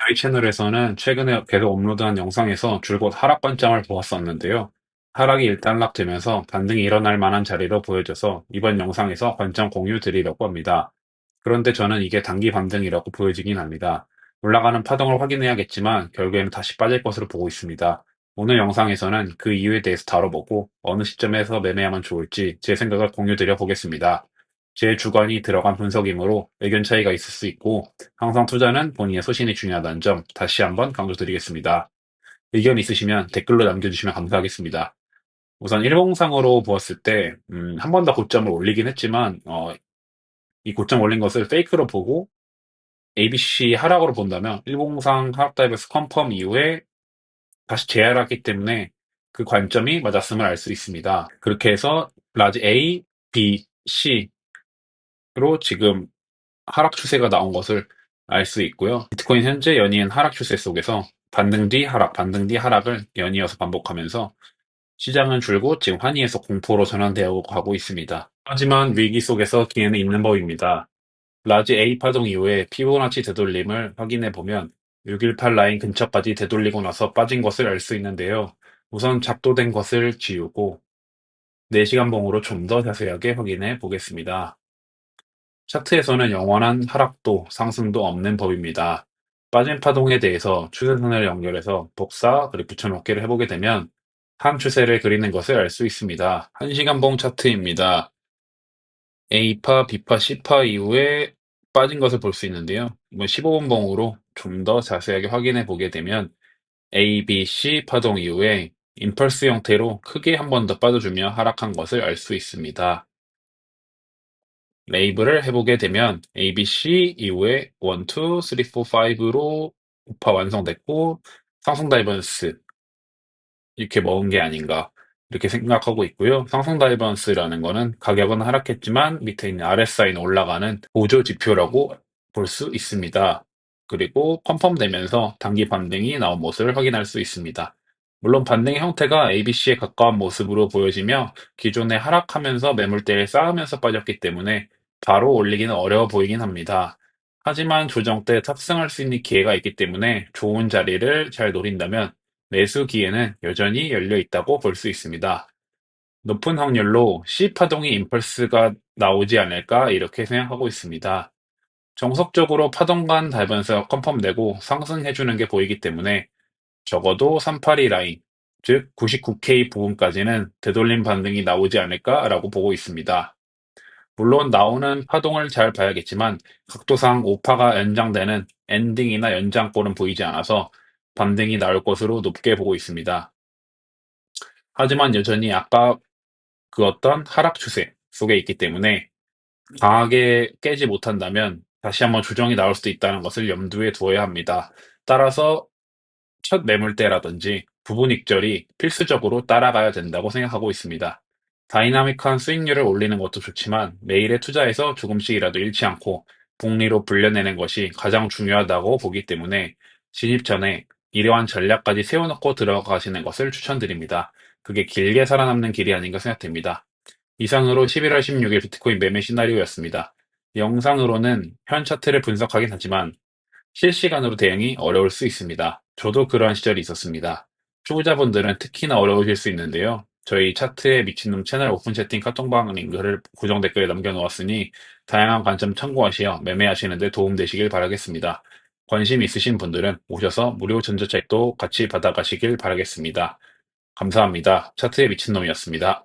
저희 채널에서는 최근에 계속 업로드한 영상에서 줄곧 하락 관점을 보았었는데요. 하락이 일단락되면서 반등이 일어날 만한 자리로 보여져서 이번 영상에서 관점 공유 드리려고 합니다. 그런데 저는 이게 단기 반등이라고 보여지긴 합니다. 올라가는 파동을 확인해야겠지만 결국에는 다시 빠질 것으로 보고 있습니다. 오늘 영상에서는 그 이유에 대해서 다뤄보고 어느 시점에서 매매하면 좋을지 제 생각을 공유 드려 보겠습니다. 제 주관이 들어간 분석이므로 의견 차이가 있을 수 있고 항상 투자는 본인의 소신이 중요하다는 점 다시 한번 강조드리겠습니다. 의견 있으시면 댓글로 남겨주시면 감사하겠습니다. 우선 일봉상으로 보았을 때, 음, 한 번 더 고점을 올리긴 했지만, 어, 이 고점 올린 것을 페이크로 보고 ABC 하락으로 본다면 일봉상 하락 다이브스 컨펌 이후에 다시 재하락했기 때문에 그 관점이 맞았음을 알 수 있습니다. 그렇게 해서 라지 A, B, C 로 지금 하락 추세가 나온 것을 알 수 있고요. 비트코인 현재 연이은 하락 추세 속에서 반등 뒤 하락, 반등 뒤 하락을 연이어서 반복하면서 시장은 줄곧 지금 환희에서 공포로 전환되어 가고 있습니다. 하지만 위기 속에서 기회는 있는 법입니다. 라지 A 파동 이후에 피보나치 되돌림을 확인해 보면 618 라인 근처까지 되돌리고 나서 빠진 것을 알 수 있는데요. 우선 작도된 것을 지우고 4시간 봉으로 좀 더 자세하게 확인해 보겠습니다. 차트에서는 영원한 하락도 상승도 없는 법입니다. 빠진 파동에 대해서 추세선을 연결해서 복사 그리고 붙여넣기를 해보게 되면 한 추세를 그리는 것을 알 수 있습니다. 1시간봉 차트입니다. A파, B파, C파 이후에 빠진 것을 볼 수 있는데요. 이번 15분 봉으로 좀 더 자세하게 확인해 보게 되면 A, B, C 파동 이후에 임펄스 형태로 크게 한 번 더 빠져주며 하락한 것을 알 수 있습니다. 레이블을 해보게 되면 ABC 이후에 1, 2, 3, 4, 5로 우파 완성됐고 상승 다이버스 이렇게 먹은 게 아닌가 이렇게 생각하고 있고요. 상승 다이버스라는 거는 가격은 하락했지만 밑에 있는 RSI는 올라가는 보조 지표라고 볼 수 있습니다. 그리고 컨펌되면서 단기 반등이 나온 모습을 확인할 수 있습니다. 물론 반등의 형태가 ABC에 가까운 모습으로 보여지며 기존에 하락하면서 매물대를 쌓으면서 빠졌기 때문에 바로 올리기는 어려워 보이긴 합니다. 하지만 조정 때 탑승할 수 있는 기회가 있기 때문에 좋은 자리를 잘 노린다면 매수 기회는 여전히 열려 있다고 볼 수 있습니다. 높은 확률로 C파동이 임펄스가 나오지 않을까 이렇게 생각하고 있습니다. 정석적으로 파동 간 달변에서 컨펌되고 상승해주는 게 보이기 때문에 적어도 382 라인, 즉 99K 부분까지는 되돌림 반등이 나오지 않을까라고 보고 있습니다. 물론 나오는 파동을 잘 봐야겠지만 각도상 오파가 연장되는 엔딩이나 연장골은 보이지 않아서 반등이 나올 것으로 높게 보고 있습니다. 하지만 여전히 아까 그 어떤 하락 추세 속에 있기 때문에 강하게 깨지 못한다면 다시 한번 조정이 나올 수도 있다는 것을 염두에 두어야 합니다. 따라서 첫 매물대라든지 부분 익절이 필수적으로 따라가야 된다고 생각하고 있습니다. 다이나믹한 수익률을 올리는 것도 좋지만 매일의 투자에서 조금씩이라도 잃지 않고 복리로 불려내는 것이 가장 중요하다고 보기 때문에 진입 전에 이러한 전략까지 세워놓고 들어가시는 것을 추천드립니다. 그게 길게 살아남는 길이 아닌가 생각됩니다. 이상으로 11월 16일 비트코인 매매 시나리오였습니다. 영상으로는 현 차트를 분석하긴 하지만 실시간으로 대응이 어려울 수 있습니다. 저도 그러한 시절이 있었습니다. 초보자분들은 특히나 어려우실 수 있는데요. 저희 차트에 미친놈 채널 오픈 채팅 카톡방 링크를 고정 댓글에 남겨놓았으니 다양한 관점 참고하시어 매매하시는 데 도움되시길 바라겠습니다. 관심 있으신 분들은 오셔서 무료 전자책도 같이 받아가시길 바라겠습니다. 감사합니다. 차트의 미친놈이었습니다.